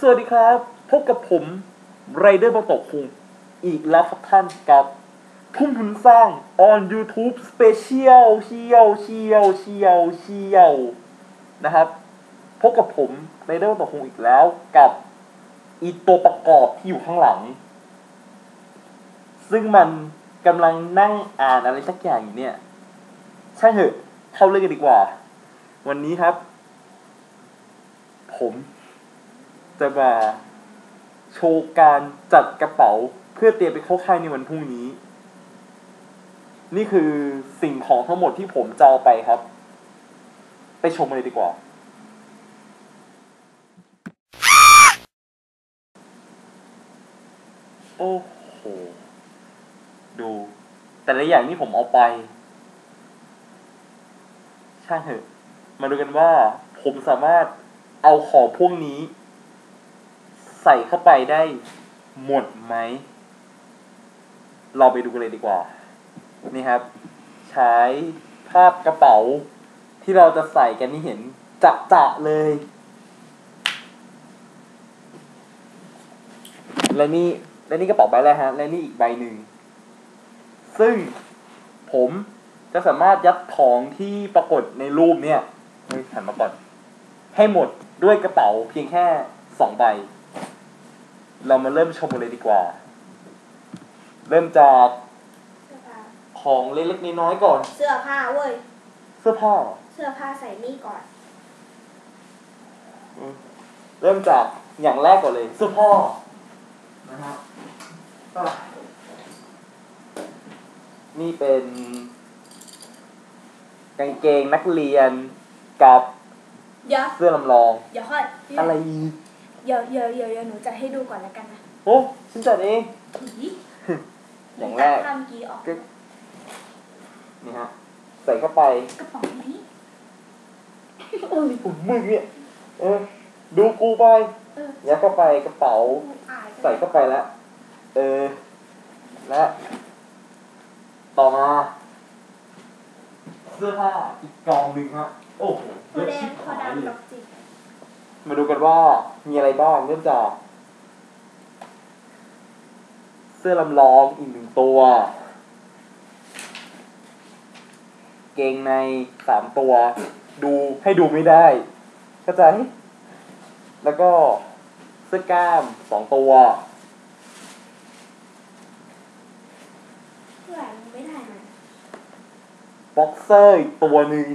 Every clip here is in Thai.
สวัสดีครับ พบกับผมไรเดอร์บอตกคุงอีกแล้วครับท่านกับ ทุ่มทุนสร้าง on YouTube Special เชียวเชียวเชียวเชียวนะครับ พบกับผมไรเดอร์บอตกคุงอีกแล้วกับอีตัวประกอบที่อยู่ข้างหลัง ซึ่งมันกำลังนั่งอ่านอะไรสักอย่างอยู่เนี่ยใช่างเถอะเข้าเรื่องกันดีกว่า วันนี้ครับ ผม จะมาโชว์การจัดกระเป๋าเพื่อเตรียมไปเข้าค่ายในวันพรุ่งนี้ นี่คือสิ่งของทั้งหมดที่ผมจะเอาไปครับ ไปชมเลยดีกว่า โอ้โห ดู แต่ละอย่างที่ผมเอาไป ช่างเถอะ มาดูกันว่าผมสามารถเอาของพวกนี้ ใส่เข้าไปได้หมดไหม เราไปดูกันเลยดีกว่า นี่ครับ ใช้ภาพกระเป๋า ที่เราจะใส่กันนี่เห็นจะจะเลย และนี่และนี่กระเป๋าใบแรกฮะ และนี่อีกใบหนึ่ง ซึ่งผมจะสามารถยัดของที่ปรากฏในรูปเนี่ยเฮ้ยหันมาก่อน ให้หมดด้วยกระเป๋าเพียงแค่สองใบ เรามาเริ่มชมกันเลยดีกว่า เริ่มจากเสื้อผ้าของเล็กๆน้อยๆก่อน เสื้อผ้าเว้ย เสื้อผ้าเหรอเสื้อผ้าใส่นี่ก่อน อืมเริ่มจากอย่างแรกก่อนเลย เสื้อผ้านะฮะอะนี่เป็นกางเกงนักเรียนกับเดี๋ยวเสื้อลำลอง เดี๋ยวค่อยอะไรอีก เดี๋ยวเดี๋ยวเดี๋ยวเดี๋ยวหนูจะให้ดูก่อนแล้วกันนะโอ้ฉันจัดเองอีอย่างแรก ทำกี้ออกก็นี่ฮะ ใส่เข้าไปกระเป๋านี้โอ้ยผมมึงเนี่ย เออ ดูกูไปเออยัดเข้าไปกระเป๋า กูอายใส่เข้าไปแล้ว เออ และ ต่อมา เสื้อผ้าอีกกองหนึ่งฮะ โอ้โหโคเยอะแดชิงบโคหายดำเลดอยกจิก มาดูกันว่ามีอะไรบ้างเริ่มจากเสื้อลำลองอีกหนึ่งตัว เกงในสามตัว ดูให้ดูไม่ได้เข้าใจ แล้วก็เสื้อกล้ามสองตัวเพื่อนไม่ได้มันบ็อกเซอร์อีกตัวหนึ่ง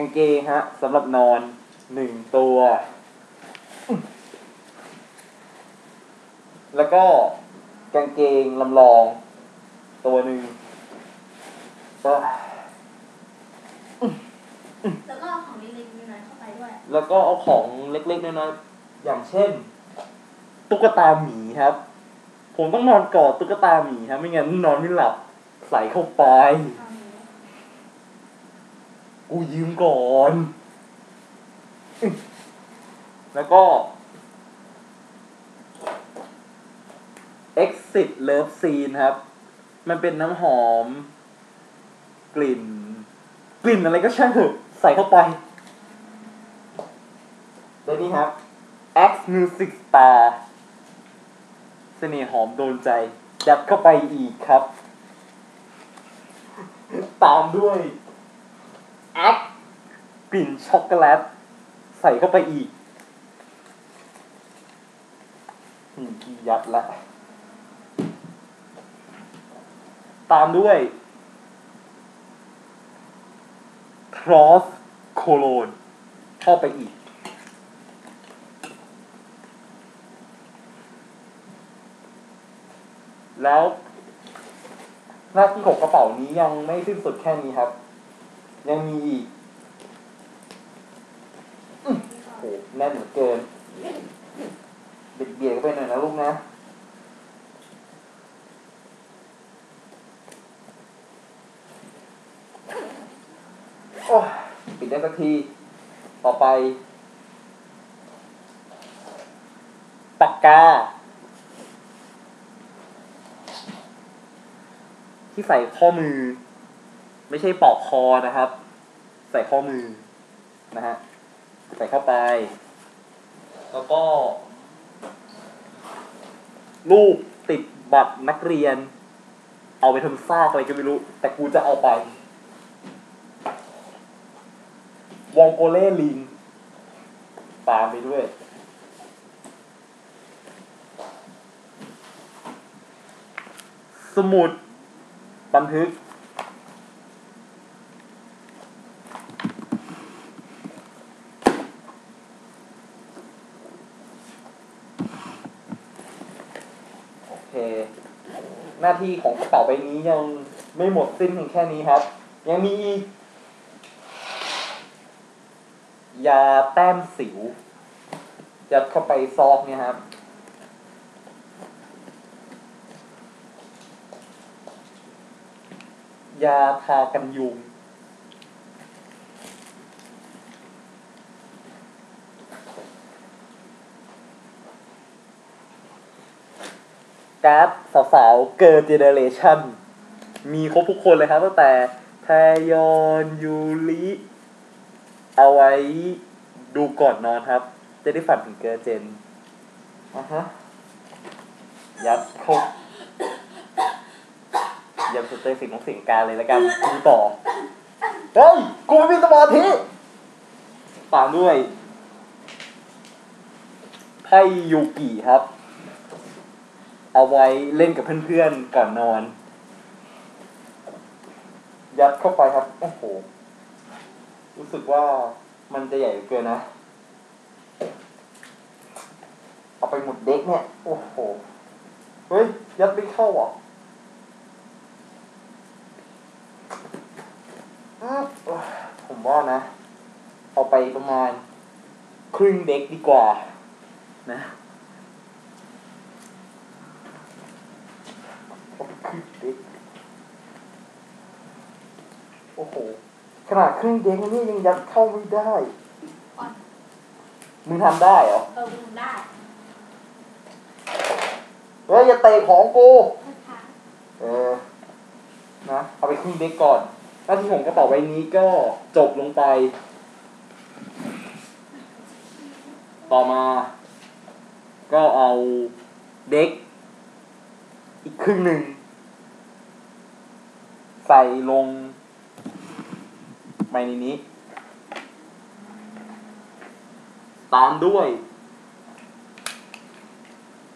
กางเกงฮะสำหรับนอนหนึ่งตัว แล้วก็กางเกงลำลองตัวหนึ่งก็แล้วก็เอาของเล็กๆน้อยๆเข้าไปด้วย แล้วก็เอาของเล็กๆน้อยๆอย่างเช่น ตุ๊กตาหมีครับ ผมต้องนอนกอดตุ๊กตาหมีครับไม่งั้นนอนไม่หลับใส่เข้าไปเอานี้ กูยืมก่อน แล้วก็ exit love scene ครับ มันเป็นน้ำหอม กลิ่น กลิ่นอะไรก็ช่างเถอะใส่เข้าไปแล้วนี่ครับ X Music Star เสน่ห์หอมโดนใจยัดเข้าไปอีกครับ ตามด้วย อคกลิ่นช็อกโกแลต ใส่เข้าไปอีกอืมกี่ยัดละ ตามด้วยทรอสโคโลนเข้าไปอีก แล้วหน้าที่ของกระเป๋านี้ยังไม่สิ้นสุดแค่นี้ครับ ยังมีอีกโอ้โหแน่นเหลือเกินเบียดเบียดกันไปหน่อยนะลูกนะโอ้ปิดได้สักที ต่อไป ปากกา ที่ใส่ข้อมือ ไม่ใช่ปอกคอนะครับ ใส่ข้อมือนะฮะใส่เข้าไป แล้วก็ รูปติดบัตรนักเรียน เอาไปทำซากอะไรก็ไม่รู้ แต่กูจะเอาไป วองโกเล่ลิงตามไปด้วยสมุดบันทึก โอเค หน้า ที่ของกระเป๋าใบนี้ยังไม่หมดสิ้นเพียงแค่นี้ครับ ยังมีอีกยาแต้มสิวยัดเข้าไปซอกเนี่ยครับ ยาทากันยุง การ์ดสาวๆเกิร์ลเจเนเรชั่นมีครบทุกคนเลยครับตั้งแต่แทยอนยูริเอาไว้ดูก่อนนอนครับ จะได้ฝันถึงเกิร์ลเจนอะฮะยัดเข้ายัดสเตอร์สิ่งของสิ่งการเลยแล้วกันดูต่อเฮ้ยกูไม่มีสมาธิตามด้วยไพ่ยูกิครับ เอาไว้เล่นกับเพื่อนๆก่อนนอน ยัดเข้าไปครับ โอ้โห รู้สึกว่ามันจะใหญ่เกินนะ เอาไปหมดเด็กเนี่ย โอ้โห เฮ้ย ยัดไม่เข้าออืมผมว่านะ เอาไปประมาณครึ่งเด็กดีกว่า นะ ครึ่งเด็ก โอ้โหขนาดครึ่งเด็กอันนี่ยังยัดเข้าไม่ได้อ่อนมึงทำได้เหรอเออมึงได้เฮ้ยอย่าเตะของกูช้าเออนะเอาไปครึ่งเด็กก่อนหน้าที่ของกระเป๋าใบนี้ก็จบลงไป ต่อมา ก็เอาเด็ก อีกครึ่งหนึ่ง ใส่ลง ไปในนี้ ตามด้วย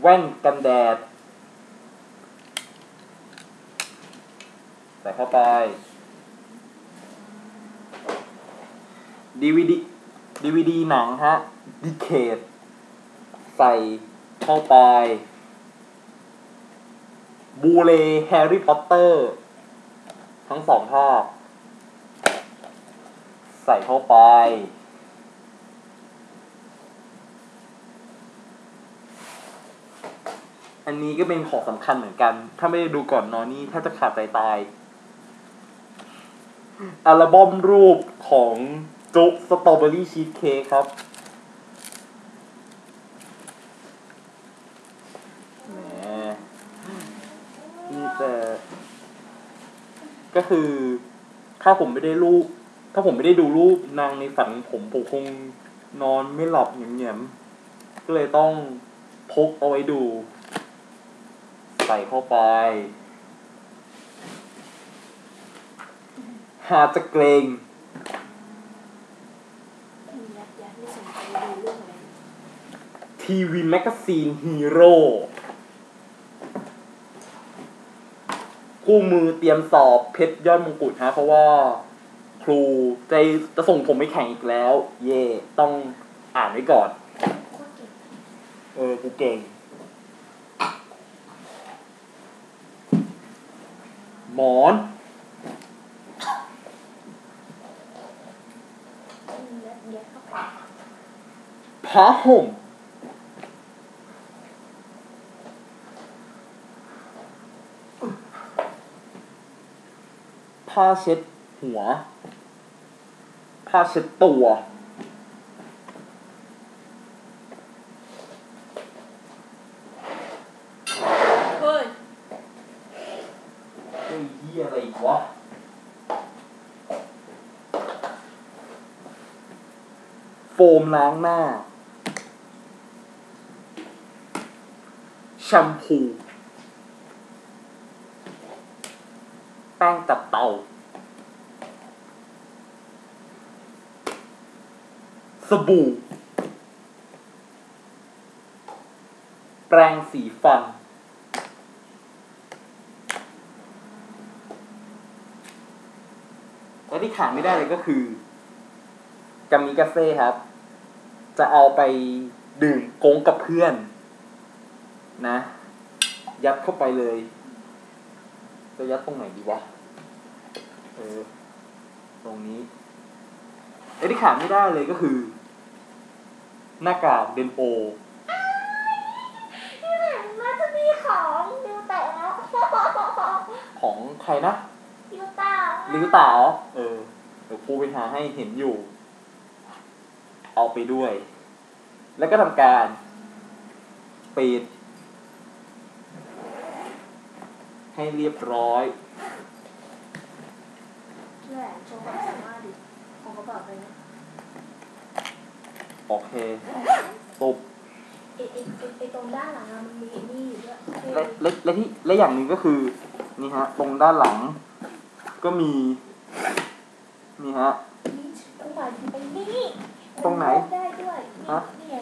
แว่นกันแดด ใส่เข้าไป DVD DVD หนังฮะดีเคดใส่เข้าไปบูเลแฮร์รี่พอตเตอร์ ทั้งสองภาค ใส่เข้าไป อันนี้ก็เป็นของสำคัญเหมือนกัน ถ้าไม่ได้ดูก่อนนอนนี่แทบจะขาดใจตาย อัลบั้มรูปของจุ๊กสตรอเบอรี่ชีสเค้กครับแหมนี่แต่ก็คือถ้าผมไม่ได้รูป ถ้าผมไม่ได้ดูรูปนางในฝันผมผมคงนอนไม่หลับเงียบๆก็เลยต้องพกเอาไว้ดู ใส่เข้าไปหาจะเกรงทีวีแมกกาซีนฮีโร่คู่มือเตรียมสอบเพชรยอดมงกุฎฮะเพราะว่า ครูใจจะส่งผมไปแข่งอีกแล้ว เย่ต้องอ่านไว้ก่อน เออกูเก่งหมอนมึงยัดยัดเข้าไปผ้าห่ม ผ้าเช็ดหัว ผ้าเช็ดตัวเฮ้ยเฮ้ยเหี้ยอะไรอีกวะโฟมล้างหน้า แชมพู แป้งจับเตา สบู่ แปรงสีฟัน และที่ขาดไม่ได้เลยก็คือกามิกาเซ่ครับ จะเอาไปดื่มโกงกับเพื่อน นะ ยัดเข้าไปเลย จะยัดตรงไหนดีวะ เออ ตรงนี้ และที่ขาดไม่ได้เลยก็คือ หน้ากากเดนโปมันจะมีของดิวแต่แล้วของใครนะดิวตาลิวตาเหรอเออ เดี๋ยวครูไปหาให้เห็นอยู่ เอาไปด้วย แล้วก็ทำการปิดให้เรียบร้อย แหละโชว์ความสามารถดิ ของกระเป๋าไปนะโอเคตุบไอไอไอ้ไอตรงด้านหลังอะมันมีไอ้นี่อยู่ด้วยและและและที่และอย่างหนึ่งก็คือนี่ฮะ ตรงด้านหลัง ก็มีนี่ฮะ นี่ต้องมาที่ตรงนี้ตรงไหนมัโยกได้ด้วยฮะ นี่ไง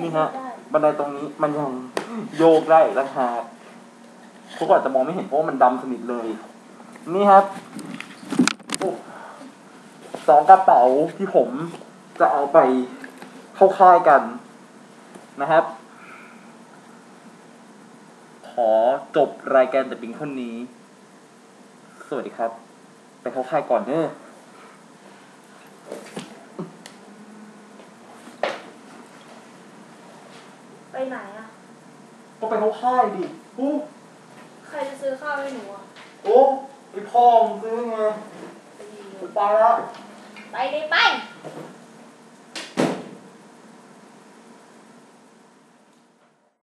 นี่ฮะ ได้บันไดตรงนี้มันยังโยกได้อีกต่างหากทุกคนอาจจะมองไม่เห็นเพราะว่ามันดำสนิทเลย นี่ครับโอ้ สองกระเป๋าที่ผมจะเอาไปเข้าค่ายกันนะครับ ขอจบรายการแต่เพียงเท่านี้ สวัสดีครับ ไปเข้าค่ายก่อนเนอะไปไหนอะก็ไปเข้าค่ายดิโอ้ใครจะซื้อข้าวให้หนูอะโอ้ไอพ่อมึงซื้อไงไปดี กูไปแล้ว ไปเลยไปไ